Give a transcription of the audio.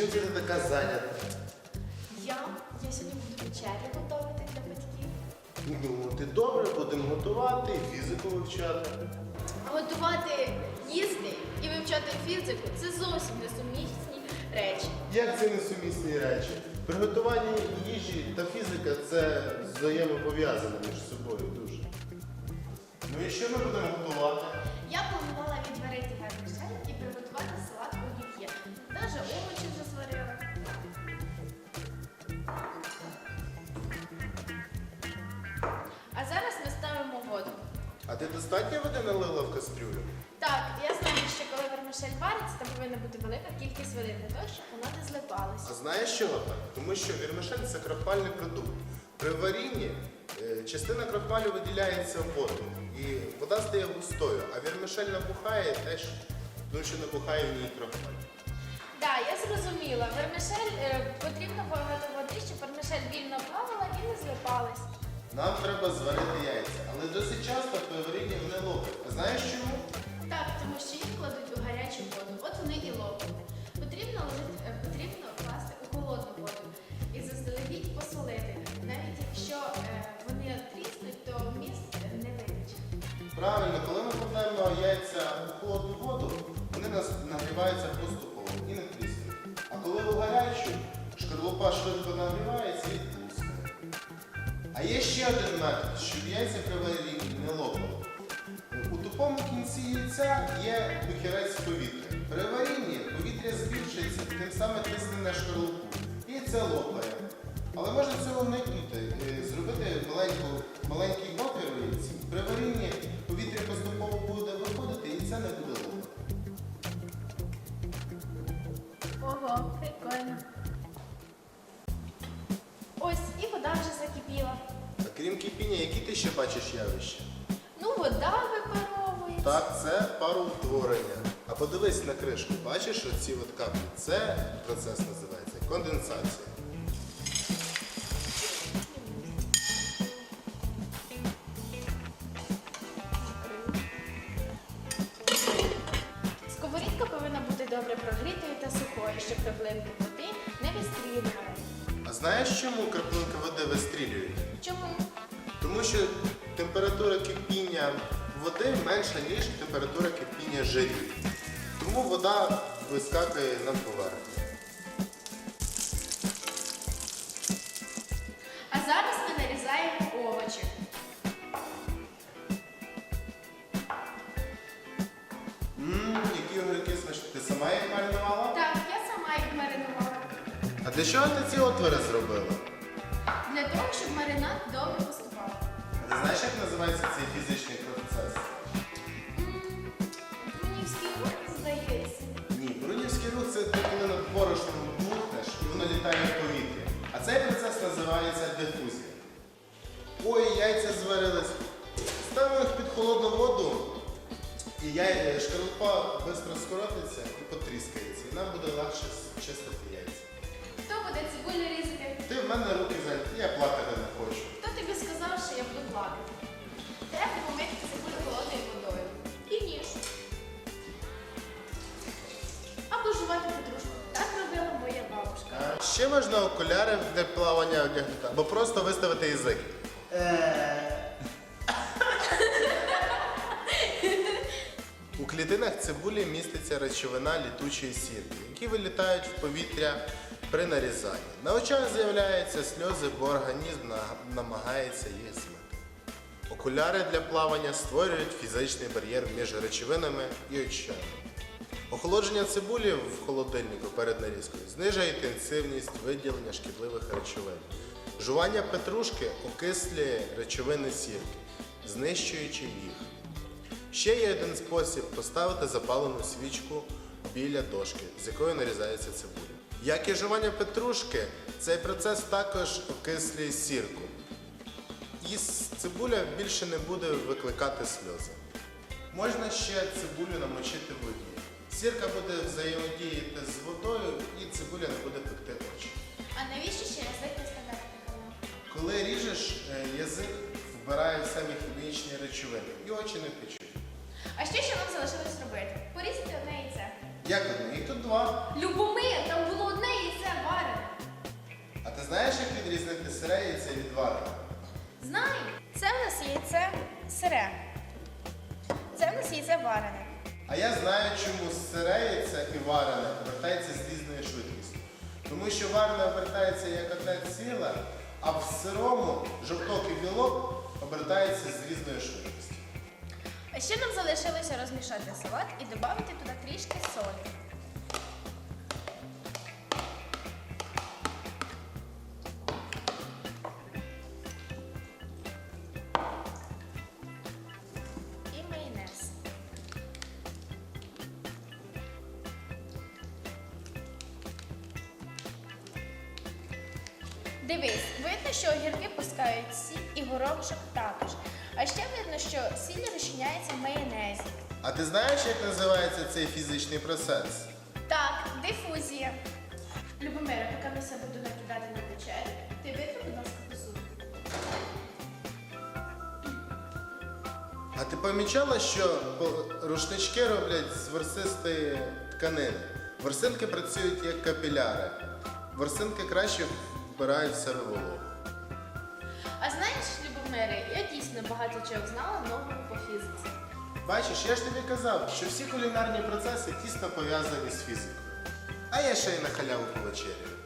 Чим ти така зайнята? Я? Я сьогодні буду вечерю готувати для батьків. Ну, ти добре, будемо готувати і фізику вивчати. Готувати, їсти і вивчати фізику це зовсім несумісні речі. Як це несумісні речі? Приготування їжі та фізика це взаємопов'язане між собою дуже. Ну і що ми будемо готувати? А ти достатньо води налила в кастрюлю? Так, я знаю, що коли вермішель вариться, там повинна бути велика кількість води для того, щоб вона не А знаєш чого так? Тому що вірмишель це крахмальний продукт. При варінні е, частина крахмалю виділяється в воду, і вода стає густою, а вірмишель набухає теж, тому що набухає в ній крахмаль. Так, я зрозуміла. Вермішель е, потрібно багато води, щоб вермішель вільно плавала і не злипалась. Нам треба зварити яйця, але досить часто при варінні вони лопають. А знаєш чому? Так, тому що їх кладуть у гарячу воду. От вони і лопнуть. Потрібно, ложити- е, потрібно класти у холодну воду і заздалегідь посолити. Навіть якщо е, вони тріснуть, то вміст е, не витече. Правильно, коли ми кладемо яйця у холодну воду, вони нас У кінці яйця є бухірець повітря. При варінні повітря збільшується, тим самим тисне на шкарлупу. І яйце лопає. Але можна цього уникнути, е, зробити маленьку, маленький опір у яйці. При варінні повітря поступово буде виходити, і яйце не буде лопати. Ого, прикольно. Ось і вода вже закипіла. А крім кипіння, які ти ще бачиш явища? Ну, вода випаровується. Так, це пароутворення. А подивись на кришку, бачиш оці от каплі? Це процес називається конденсація. Сковорідка повинна бути добре прогрітою та сухою, щоб краплинки води не вистрілювали. А знаєш, чому краплинки води вистрілюють? Чому? Тому що температура кипіння води менша, ніж температура кипіння жирів. Тому вода вискакує на поверхню. А зараз ми нарізаємо овочі. Ммм, які огірки смачні. Ти сама їх маринувала? Так, я сама їх маринувала. А для чого ти ці отвори зробила? Для того, щоб маринад добре поступав. А ти знаєш, як називається цей фізичний процес? Брунівський рух, здається. Ні, брунівський рух це ти коли над борошном бухнеш і воно літає в повітрі. А цей процес називається дифузія. Ой, яйця зварились. Ставимо їх під холодну воду, і яй... шкарлупа швидко скоротиться і потріскається. І нам буде легше чистити яйця. Хто буде цибулю різати? Ти в мене руки зайняті, я плакати не хочу. Хто тобі сказав, що я буду плакати? Треба помити ще можна окуляри для плавання одягнути, або просто виставити язик. У клітинах цибулі міститься речовина літучої сірки, які вилітають в повітря при нарізанні. На очах з'являються сльози, бо організм намагається їх змити. Окуляри для плавання створюють фізичний бар'єр між речовинами і очами. Охолодження цибулі в холодильнику перед нарізкою знижує інтенсивність виділення шкідливих речовин. Жування петрушки окислює речовини сірки, знищуючи їх. Ще є один спосіб поставити запалену свічку біля дошки, з якої нарізається цибуля. Як і жування петрушки, цей процес також окислює сірку. І цибуля більше не буде викликати сльози. Можна ще цибулю намочити в воді. Сірка буде взаємодіяти з водою і цибуля не буде пекти очі. А навіщо ще язик виставляти Микола? Коли ріжеш, е, язик вбирає в самі хімічні речовини і очі не печуть. А що ще вам залишилось робити? Порізати одне яйце. Як одне? І тут два. Любомир, там було одне яйце варене. А ти знаєш, як відрізнити сире яйце від вареного? Знаю. Це в нас яйце сире. Це в нас яйце варене. А я знаю, чому яйце і варене обертається з різною швидкістю. Тому що варене обертається як одне ціле, а в сирому жовток і білок обертається з різною швидкістю. А ще нам залишилося розмішати салат і додати туди трішки Дивись, видно, що огірки пускають сіль і горошок також. А ще видно, що сіль розчиняється в майонезі. А ти знаєш, як називається цей фізичний процес? Так, дифузія. Любомира, поки ми все буду накидати на вечерю, ти витри, будь ласка, посуду. А ти помічала, що рушнички роблять з ворсистої тканини? Ворсинки працюють як капіляри. Ворсинки краще вбирають в себе вологу. А знаєш, Любомире, я дійсно багато чого знала нового по фізиці. Бачиш, я ж тобі казав, що всі кулінарні процеси тісно пов'язані з фізикою. А я ще й на халяву повечеряю.